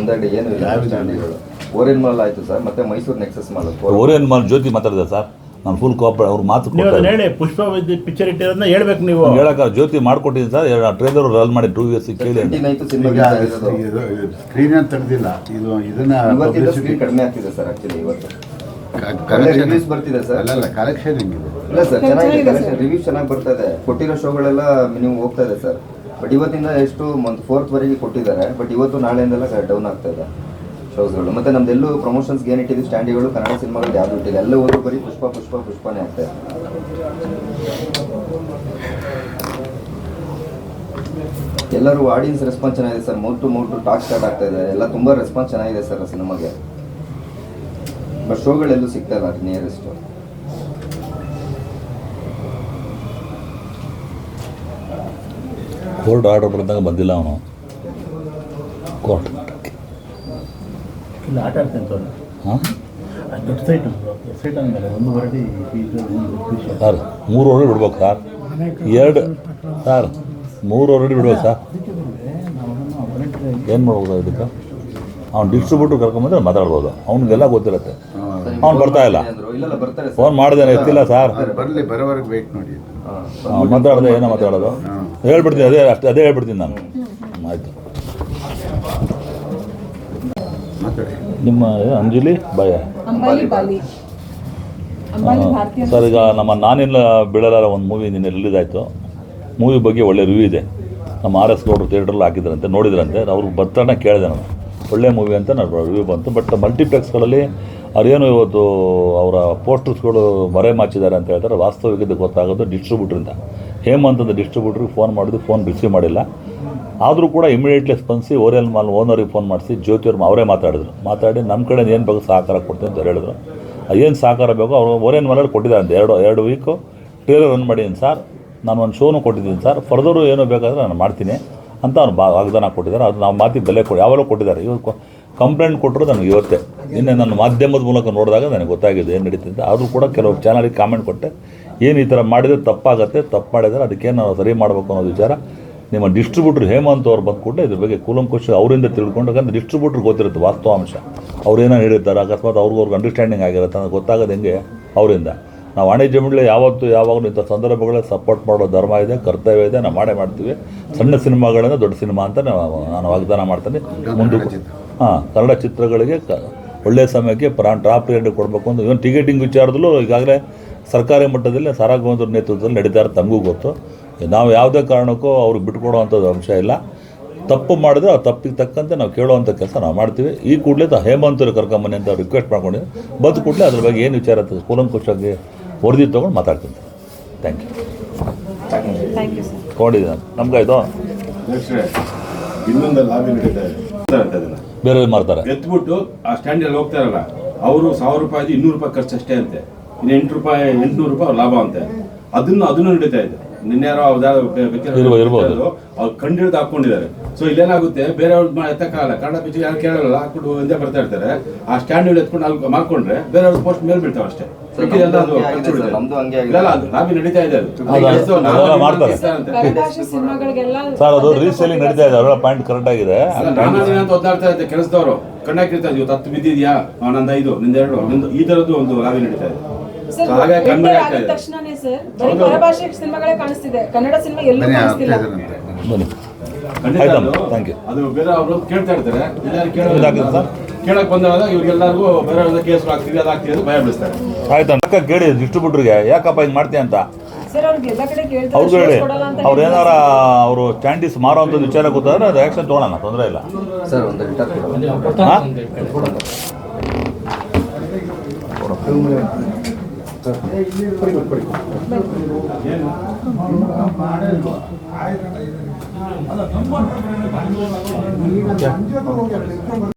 ಮುಂದಗಡೆ ಏನು ಇಲ್ಲ. ಓರಿಯನ್ ಮಾಲ್ ಆಯ್ತು ಸರ್ ಮತ್ತೆ Mysuru Nexus mall Orion mall Jyothi ಮಾತಾಡಿದೆ ಸರ್. ನಾನು ಫುಲ್ ಕೋಪ ಅವ್ರು ಮಾತು ಹೇಳಿ ಪುಷ್ಪ ಪಿಕ್ಚರ್ ಇಟ್ಟಿರೋದನ್ನ ಹೇಳ್ಬೇಕು ನೀವು. ಹೇಳಕ್ಕ ಜ್ಯೋತಿ ಮಾಡ್ಕೊಟ್ಟಿದ್ದೀನಿ ಸರ್. ಟ್ರೇಲರ್ ರನ್ ಮಾಡಿ ಟೂ ಇಯರ್ಸ್ ಕೇಳಿ ಸ್ಕ್ರೀನ್ ಅಂತ ತೆಗ್ದಿಲ್ಲ ಇದು ಇದನ್ನ ಸ್ಕ್ರೀನ್ ಕಡಿಮೆ ಆಗ್ತಿದೆ ಸರ್ ಆಕ್ಚುಲಿ ಇವತ್ತು. reviews ಬರ್ತಿದೆ ಸರ್. ಅಲ್ಲ ಕಲೆಕ್ಷನ್ ಹೆಂಗಿದೆ? ಇಲ್ಲ ಸರ್ ಚೆನ್ನಾಗಿದೆ. ಕಲೆಕ್ಷನ್ ರಿವ್ಯೂ ಚೆನ್ನಾಗಿ ಬರ್ತಾ ಇದೆ. ಕೊಟ್ಟಿರೋ ಶೋಗಳೆಲ್ಲ ನೀವು ಹೋಗ್ತಾ ಇದೆ ಸರ್. ಬಟ್ ಇವತ್ತಿಂದ ಎಷ್ಟು ಒಂದು ಫೋರ್ತ್ ವರೆಗೆ ಕೊಟ್ಟಿದ್ದಾರೆ ಬಟ್ ಇವತ್ತು ನಾಳೆಯಿಂದೆಲ್ಲ ಡೌನ್ ಆಗ್ತಾ ಇದೆ ಶೋಸ್ಗಳು. ಮತ್ತೆ ನಮ್ದೆಲ್ಲೂ ಪ್ರಮೋಷನ್ಸ್ ಏನು ಇಟ್ಟಿದ್ದು ಸ್ಟ್ಯಾಂಡಿಗಳು ಕನ್ನಡ ಸಿನಿಮಾಗಳು ಯಾವ್ದು ಇಟ್ಟಿಲ್ಲ. ಎಲ್ಲ ಹೋದ್ರು ಬರೀ ಪುಷ್ಪ ಪುಷ್ಪ, ಪುಷ್ಪನೇ ಆಗ್ತಾ ಇದೆ. ಎಲ್ಲರೂ ಆಡಿಯನ್ಸ್ ರೆಸ್ಪಾನ್ಸ್ ಚೆನ್ನಾಗಿದೆ sir. Mouth to mouth talk start ಆಗ್ತಾ ಇದೆ. ಎಲ್ಲ ತುಂಬಾ ರೆಸ್ಪಾನ್ಸ್ ಚೆನ್ನಾಗಿದೆ ಸರ್ ಸಿನಿಮಾಗೆ. ಬಟ್ ಶೋಗಳೆಲ್ಲೂ ಸಿಗ್ತಾ ಇಲ್ಲ ನಿಯರೆಸ್ಟ್ ಕೋರ್ಟ್ ಆರ್ಡರ್ ಬಂದಾಗ ಬಂದಿಲ್ಲ ಅವನು. ಕೋರ್ಟ್. ತೋರ ಹಾಂ? ಸರ್ ಮೂರು ಹೊರಡಿ ಬಿಡ್ಬೇಕು ಸರ್. ಎರಡು. ಸರ್ ಮೂರು ಹೊರಡಿ ಬಿಡ್ಬೇಕು ಸರ್. ಏನು ಮಾಡ್ಬೋದು ಇದಕ್ಕೆ? ಅವ್ನು ಡಿಸ್ಟ್ರಿಬ್ಯೂಟರ್ ಕರ್ಕೊಂಬಂದ್ರೆ ಮಾತಾಡ್ಬೋದು. ಅವ್ನಿಗೆಲ್ಲ ಗೊತ್ತಿರುತ್ತೆ. ಅವ್ನು ಬರ್ತಾ ಇಲ್ಲ. ಫೋನ್ ಮಾಡಿದ್ದೇನೆ ಎತ್ತಿಲ್ಲ ಸರ್. ಬರಲಿ ಬರೋವರೆಗೆ ವೇಟ್ ನೋಡಿ ಹಾ. ಅವ್ನು ಮಾತಾಡೋದು ಏನೋ ಮಾತಾಡೋದು. ಹೇಳ್ಬಿಡ್ತೀನಿ ಅದೇ ಅಷ್ಟೇ ಅದೇ ಹೇಳ್ಬಿಡ್ತೀನಿ ನಾನು. ಆಯಿತು. ಮಾತಾಡಿ. ನಿಮ್ಮ ಅಂಜಲಿ ಭಯ ಸರ್ ಈಗ ನಮ್ಮ ನಾನಿಲ್ಲ ಬೀಳಲಾರ ಒಂದು ಮೂವಿ ನಿನ್ನೆ ರಿಲೀಸ್ ಆಯಿತು. ಮೂವಿ ಬಗ್ಗೆ ಒಳ್ಳೆ ರಿವ್ಯೂ ಇದೆ. ನಮ್ಮ ಆರ್ ಎಸ್ ಗೌಡ್ರು ಥಿಯೇಟ್ರಲ್ಲಿ ಹಾಕಿದ್ರಂತೆ ನೋಡಿದ್ರಂತೆ. ಅವ್ರಿಗೆ ಬರ್ತಾನೆ ಕೇಳಿದೆ ನಾನು. ಒಳ್ಳೆ ಮೂವಿ ಅಂತ ನಾನು ರಿವ್ಯೂ ಬಂತು. ಬಟ್ ಮಲ್ಟಿಪ್ಲೆಕ್ಸ್ಗಳಲ್ಲಿ ಅವ್ರೇನು ಇವತ್ತು ಅವರ ಪೋಸ್ಟರ್ಸ್ಗಳು ಮರೆ ಮಾಚಿದ್ದಾರೆ ಅಂತ ಹೇಳ್ತಾರೆ. ವಾಸ್ತವಿಕತೆ ಗೊತ್ತಾಗೋದು ಡಿಸ್ಟ್ರಿಬ್ಯೂಟ್ರಿಂದ ಹೇಮಂತದ ಡಿಸ್ಟ್ರಿಬ್ಯೂಟ್ರಿಗೆ ಫೋನ್ ಮಾಡಿದ್ರು ಫೋನ್ ರಿಸೀವ್ ಮಾಡಿಲ್ಲ. ಆದರೂ ಕೂಡ ಇಮಿಡಿಯೇಟ್ಲಿ ಸ್ಪಂದಿಸಿ ಓರಿಯಲ್ ಮಾಲ್ ಓನರಿಗೆ ಫೋನ್ ಮಾಡಿಸಿ ಜ್ಯೋತಿಯವ್ರು ಅವರೇ ಮಾತಾಡಿದ್ರು. ಮಾತಾಡಿ ನಮ್ಮ ಕಡೆ ಏನು ಬೇಕು ಸಹಕಾರ ಕೊಡ್ತೀನಿ ಅಂತ ಹೇಳಿದ್ರು. ಏನು ಸಹಕಾರ ಬೇಕೋ ಅವರು ಓರಿಯನ್ ಮಾಲಲ್ಲಿ ಕೊಟ್ಟಿದ್ದಾರೆ ಅಂತ. ಎರಡು ಎರಡು ವೀಕು ಟ್ರೇಲರ್ ರನ್ ಮಾಡಿದ್ದೀನಿ ಸರ್. ನಾನು ಒಂದು ಶೋನು ಕೊಟ್ಟಿದ್ದೀನಿ ಸರ್. ಫರ್ದರು ಏನೋ ಬೇಕಾದರೆ ನಾನು ಮಾಡ್ತೀನಿ. ಅಂತ ಅವ್ರು ಬಾ ವಾಗ್ದಾನ ಕೊಟ್ಟಿದ್ದಾರೆ. ಅದು ನಾವು ಮಾತಿಗೆ ಬೆಲೆ ಕೊಡಿ ಯಾವಾಗಲೂ ಕೊಟ್ಟಿದ್ದಾರೆ. ಇವತ್ತು ಕಂಪ್ಲೇಂಟ್ ಕೊಟ್ಟರು ನನಗೆ ಇವತ್ತೇ. ನಿನ್ನೆ ನನ್ನ ಮಾಧ್ಯಮದ ಮೂಲಕ ನೋಡಿದಾಗ ನನಗೆ ಗೊತ್ತಾಗಿದೆ ಏನು ನಡೀತಿದೆ ಆದರೂ ಕೂಡ ಕೆಲವು ಚಾನಲಿಗೆ ಕಾಮೆಂಟ್ ಕೊಟ್ಟೆ. ಏನು ಈ ಥರ ಮಾಡಿದರೆ ತಪ್ಪಾಗತ್ತೆ, ತಪ್ಪು ಮಾಡಿದರೆ ಅದಕ್ಕೇನು ನಾವು ಸರಿ ಮಾಡಬೇಕು ಅನ್ನೋದು ವಿಚಾರ ನಿಮ್ಮ ಡಿಸ್ಟ್ರಿಬ್ಯೂಟ್ರ್ ಹೇಮಂತ್ ಅವ್ರು ಬಂದ್ಕೊಟ್ಟು ಇದ್ರ ಬಗ್ಗೆ ಕೂಲಂಕುಷ ಅವರಿಂದ ತಿಳ್ಕೊಂಡು ಯಾಕಂದ್ರೆ ಡಿಸ್ಟ್ರಿಬ್ಯೂಟ್ರ್ ಗೊತ್ತಿರುತ್ತೆ ವಾಸ್ತವಾಂಶ. ಅವ್ರೇನೋ ಹೇಳಿರ್ತಾರೆ ಅಕಸ್ಮಾತ್ ಅವ್ರಿಗವ್ರಿಗೆ ಅಂಡರ್ಸ್ಟ್ಯಾಂಡಿಂಗ್ ಆಗಿರುತ್ತೆ ಅಂತ ಗೊತ್ತಾಗೋದು ಹೆಂಗೆ ಅವರಿಂದ? ನಾವು ವಾಣಿಜ್ಯ ಮಂಡಳಿ ಯಾವತ್ತು ಯಾವಾಗಲೂ ಇಂಥ ಸಂದರ್ಭಗಳಲ್ಲಿ ಸಪೋರ್ಟ್ ಮಾಡೋ ಧರ್ಮ ಇದೆ ಕರ್ತವ್ಯ ಇದೆ ನಾವು ಮಾಡೇ ಮಾಡ್ತೀವಿ. ಸಣ್ಣ ಸಿನಿಮಾಗಳಿಂದ ದೊಡ್ಡ ಸಿನಿಮಾ ಅಂತ ನಾವು ನಾನು ವಾಗ್ದಾನ ಮಾಡ್ತೇನೆ. ಮುಂದೆ ಹಾಂ ಕನ್ನಡ ಚಿತ್ರಗಳಿಗೆ ಕ ಒಳ್ಳೆಯ ಸಮಯಕ್ಕೆ ಪ್ರಾಣ ಟ್ರಾಪ್ ರೇಟ್ ಕೊಡಬೇಕು ಅಂತ. ಇವನ್ ಟಿಕೆಟಿಂಗ್ ವಿಚಾರದಲ್ಲೂ ಈಗಾಗಲೇ ಸರ್ಕಾರಿ ಮಟ್ಟದಲ್ಲಿ ಸಾರಾಗೋದ್ರ ನೇತೃತ್ವದಲ್ಲಿ ನಡೀತಾ ಇರೋ ತಮಗೂ ಗೊತ್ತು. ನಾವು ಯಾವುದೇ ಕಾರಣಕ್ಕೂ ಅವ್ರಿಗೆ ಬಿಟ್ಕೊಡೋವಂಥದ್ದು ಅಂಶ ಇಲ್ಲ. ತಪ್ಪು ಮಾಡಿದ್ರೆ ಆ ತಪ್ಪಿಗೆ ತಕ್ಕಂತೆ ನಾವು ಕೇಳುವಂಥ ಕೆಲಸ ನಾವು ಮಾಡ್ತೀವಿ. ಈ ಕೂಡಲೇ ಹೇಮಂತರು ಕರ್ಕೊಂಬನ್ನಿ ಅಂತ ರಿಕ್ವೆಸ್ಟ್ ಮಾಡ್ಕೊಂಡಿದ್ದೀವಿ ಬಂದ ಕೂಡಲೇ ಅದ್ರ ಬಗ್ಗೆ ಏನು ವಿಚಾರ ಕೂಲಂಕುಷವಾಗಿ ವರದಿ ತೊಗೊಂಡು ಮಾತಾಡ್ತೀನಿ thank you thank you sir ನಾನು ನಮ್ಗೆ ಇದು ಇನ್ನೊಂದು ಲಾಬಿ ನಡೀತಾ ಇದೆ. ಅಂತ ಅದನ್ನ ಬೇರೆ ಮಾಡ್ತಾರೆ. ಎತ್ಬಿಟ್ಟು ಆ ಸ್ಟ್ಯಾಂಡ್ ಅಲ್ಲಿ ಹೋಗ್ತಾರಲ್ಲ ಅವರು ಸಾವಿರ ರೂಪಾಯಿ ಇನ್ನೂರು ರೂಪಾಯಿ ಖರ್ಚು ಅಷ್ಟೇ ಅಂತೆ. ಇನ್ನು ಎಂಟು ರೂಪಾಯಿ ಎಂಟುನೂರು ರೂಪಾಯಿ ಅವ್ರ ಲಾಭ ಅಂತೆ. ಅದನ್ನು ಅದನ್ನು ನಡೀತಾ ಇದೆ. ನಿನ್ನೆ ಯಾರೋ ಇರ್ಬೋದು. ಅವ್ರು ಕಂಡಿಡ್ದು ಹಾಕೊಂಡಿದ್ದಾರೆ ಸೊ ಇಲ್ಲೇನಾಗುತ್ತೆ ಬೇರೆ ಅವ್ರು ಎತ್ತಕ್ಕಾಗಲ್ಲ. ಕನ್ನಡ ಪಿಚ್ ಯಾರು ಕೇಳಲ್ಲ ಹಾಕೊಂಡು ಒಂದೇ ಬರ್ತಾ ಇರ್ತಾರೆ. ಆ ಸ್ಟ್ಯಾಂಡ್ ಎತ್ಕೊಂಡು ಅಲ್ಲಿ ಮಾಡ್ಕೊಂಡ್ರೆ ಬೇರೆ ಅವ್ರ ಪೋಸ್ಟ್ ಮೇಲೆ ಬಿಡ್ತಾವೆ ಅಷ್ಟೇ. ನಡೀತಾ ಇದೆ ಹೌದಾ? ಸರ್ ಅದು ರೀಸೇಲಿಂಗ್ ನಡೀತಾ ಇದೆ. ಅವರ ಪಾಯಿಂಟ್ ಕರೆಕ್ಟ್ ಆಗಿದೆ. ಅಂತ ಒದ್ದಾಡ್ತಾ ಇದ್ದೆ ಕೆಲಸದವರು ಕಣ್ಣಾಕಿರ್ತಾ ಇವತ್ತು ಹತ್ತು ಬಿದ್ದಿದ್ಯಾ? ನಂದು ಐದು ನಿಂದ ಎರಡು. ನಿಂದು ಈ ತರದ್ದು ಒಂದು ಲಾಬಿ ನಡೀತಾ ಇದೆ. ಹಾಗಾಗಿ ಕಣ್ಮರೆ enter ಆಗ್ತಾ ಇದೆ ತಕ್ಷಣನೇ ಸರ್ ಬರೀ ಪರಭಾಷೆ ಸಿನಿಮಾಗಳೇ ಕಾಣಿಸ್ತಿದೆ. ಕನ್ನಡ ಸಿನಿಮಾ ಎಲ್ಲೂ ಬನ್ನಿ ಕಾಣಿಸ್ತಿಲ್ಲ. ಆಗ್ತಾ ಬನ್ನಿ. ಖಂಡಿತ ಆಯ್ತಮ್ಮ, ಅದು- thank you. ಅದು ಬೇರೆ ಅವರು ಕೇಳ್ತಾ ಇರ್ತಾರೆ. ಎಲ್ಲಾರು ಇದಾಗಿದೆ ಸರ್? ಕೇಳಕ್ ಬಂದಾಗ ಇವ್ರಿಗೆಲ್ಲರಿಗೂ ಬೇರೆ ಕೇಸ್ ಆಗ್ತೀವಿ ಅದಾಗ್ತೀವಿ ಅಂತ ಭಯ ಬಿಡಿಸ್ತಾರೆ ಆಯ್ತಾ ಅಕ್ಕ ಕೇಳಿ ಡಿಸ್ಟ್ರಿಬ್ಯೂಟ್ರಿಗೆ ಯಾಕಪ್ಪ ಹಿಂಗೆ ಮಾಡ್ತೀಯ ಅಂತ? ಸರ್ ಅವ್ರಿಗೆ ಎಲ್ಲ ಕಡೆ ಕೇಳ್ತಾರೆ ಅವ್ರಿಗೆ ಹೇಳಿ shows ಕೊಡಲ್ಲ ಅಂತ ಅವ್ರು ಏನಾರ ಹೇಳ್ತಾರೆ. ಅವರು ಸ್ಟ್ಯಾಂಡೀಸ್ ಮಾರೋ ಅಂತ ವಿಚಾರ ಗೊತ್ತಾದ್ರೆ ಅದು ಆ್ಯಕ್ಷನ್ ತೊಗೊಳೋಣ ತೊಂದರೆ ಇಲ್ಲ. ಸರ್ ಒಂದು ಹಾಂ? ಕೊಡಿ ಕೊಡಿ